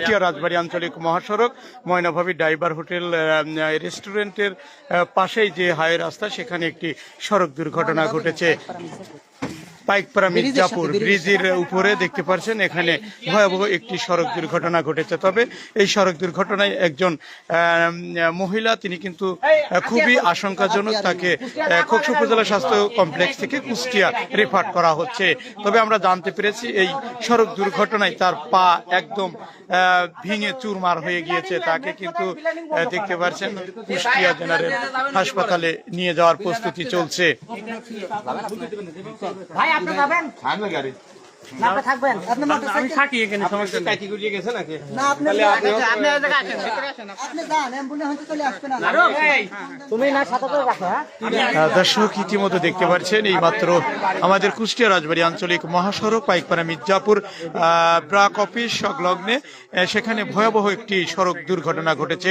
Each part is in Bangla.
কুষ্টিয়া রাজবাড়ী আঞ্চলিক মহাসড়ক ময়নাভাবী ডাইভার হোটেল রেস্টুরেন্টের পাশেই যে হাই রাস্তা সেখানে একটি সড়ক দুর্ঘটনা ঘটেছে। পাইকপাড়া মির্জাপুর ব্রিজের উপরে দেখতে পাচ্ছেন এখানে ভয়াবহ একটি সড়ক দুর্ঘটনা ঘটেছে। তবে এই সড়ক দুর্ঘটনায় একজন মহিলা তিনি কিন্তু খুবই আশঙ্কাজনক তাকে আহ, উপজেলা স্বাস্থ্য কমপ্লেক্স থেকে কুষ্টিয়া রেফার করা হচ্ছে। তবে আমরা জানতে পেরেছি এই সড়ক দুর্ঘটনায় তার পা একদম ভেঙে চুরমার হয়ে গিয়েছে। তাকে কিন্তু দেখতে পাচ্ছেন কুষ্টিয়া জেনারেল হাসপাতালে নিয়ে যাওয়ার প্রস্তুতি চলছে। ভাই আপনি যাবেন না আপনি থাকবেন। আপনি আমি থাকি এখানে সমস্যা নেই। না আপনি আপনি ওই জায়গায় আসেন আপনি। যান অ্যাম্বুলেন্স চলে আসবে না। তুমি না সাথে করে রাখো হ্যাঁ? দর্শক ইতিমধ্যে দেখতে পাচ্ছেন এই মাত্র আমাদের কুষ্টিয়া রাজবাড়ী আঞ্চলিক মহাসড়ক পাইকপাড়া মির্জাপুর আহ, ব্রাক অফিস সংলগ্নে সেখানে ভয়াবহ একটি সড়ক দুর্ঘটনা ঘটেছে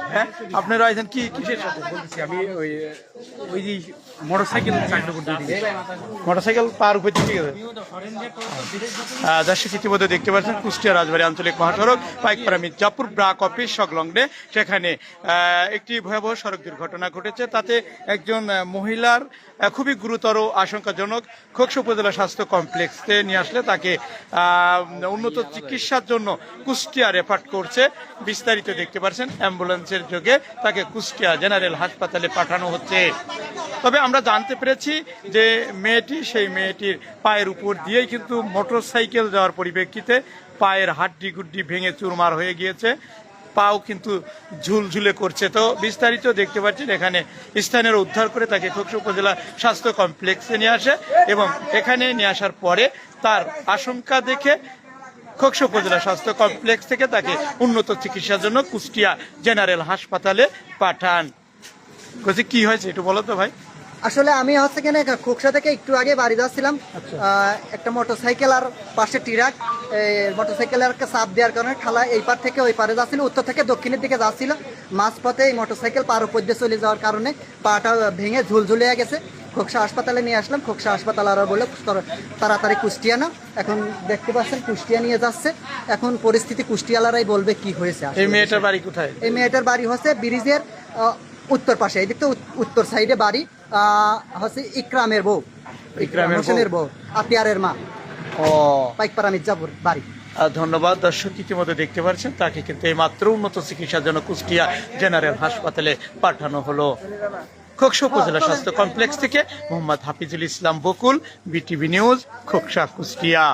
হ্যাঁ? আপনারা আইছেন কি কিসের সাথে? বলতেছি, আমি ওই ওই যে মোটর সাইকেল চারটে উপর দিয়ে মোটরসাইকেল পার হয়েছে ঠিক আছে আহ, দর্শক ইতিমধ্যে দেখতে পাচ্ছেন কুষ্টিয়া রাজবাড়ী আঞ্চলিক মহাসড়ক পাইকপাড়া মির্জাপুর ব্রাক অফিস সংলগ্নে। সেখানে একটি ভয়াবহ সড়ক দুর্ঘটনা ঘটেছে। তাতে একজন মহিলার খুবই গুরুতর আশঙ্কাজনক খোকস উপজেলা স্বাস্থ্য কমপ্লেক্সে নিয়ে আসলে তাকে আহ, উন্নত চিকিৎসার জন্য কুষ্টিয়া রেফার করছে। বিস্তারিত দেখতে পাচ্ছেন অ্যাম্বুলেন্সের যোগে তাকে কুষ্টিয়া জেনারেল হাসপাতালে পাঠানো হচ্ছে। তবে আমরা জানতে পেরেছি যে মেয়েটি, সেই মেয়েটির পায়ের উপর দিয়েই কিন্তু মোটর সাইকেল যাওয়ার পরিপ্রেক্ষিতে পায়ের হাড্ডি গুড্ডি ভেঙে চুরমার হয়ে গিয়েছে। পাও কিন্তু ঝুলঝুলে করছে। তো বিস্তারিত দেখতে পাচ্ছেন, এখানে স্থানীয় উদ্ধার করে তাকে খোকসা উপজেলা স্বাস্থ্য কমপ্লেক্সে নিয়ে আসে এবং এখানে নিয়ে আসার পরে তার আশঙ্কা দেখে খোকসা উপজেলা স্বাস্থ্য কমপ্লেক্স থেকে তাকে উন্নত চিকিৎসার জন্য কুষ্টিয়া জেনারেল হাসপাতালে পাঠান। বলছি কি হয়েছে একটু বলো তো ভাই। আসলে আমি হচ্ছে কেন খোকসা থেকে একটু আগে বাড়ি যাচ্ছিলাম। আহ, একটা মোটরসাইকেল আর পাশে ট্রাক মোটরসাইকেলের চাপ দেওয়ার কারণে খালা এই পার থেকে ওই পারে যাচ্ছিল উত্তর থেকে দক্ষিণের দিকে যাচ্ছিল। মাঝপথে এই মোটরসাইকেল পার উপর দিয়ে চলে যাওয়ার কারণে পাটা ভেঙে ঝুলঝুলে গেছে। খোকসা হাসপাতালে নিয়ে আসলাম। খোকসা হাসপাতাল আর বলে তাড়াতাড়ি কুষ্টিয়া না এখন দেখতে পাচ্ছেন কুষ্টিয়া নিয়ে যাচ্ছে। এখন পরিস্থিতি কুষ্টিয়ালারাই বলবে কি হয়েছে এই মেয়েটার বাড়ি কোথায়? এই মেয়েটার বাড়ি হচ্ছে ব্রিজের উত্তর পাশে। এই দিকটা উত্তর সাইডে বাড়ি হচ্ছে ইকরামের বউ। ইকরাম ইকরামের বউ। হোসেনের বউ আপিয়ারের মা। ও। পাইকপাড়া মির্জাপুর বাড়ি। ধন্যবাদ। দর্শক ইতিমধ্যে দেখতে পাচ্ছেন তাকে কিন্তু এই মাত্র উন্নত চিকিৎসার জন্য কুষ্টিয়া জেনারেল হাসপাতালে পাঠানো হলো। খোকসা উপজেলা স্বাস্থ্য কমপ্লেক্স থেকে মোহাম্মদ হাফিজুল ইসলাম বকুল বিটিভি নিউজ খোকসা কুষ্টিয়া।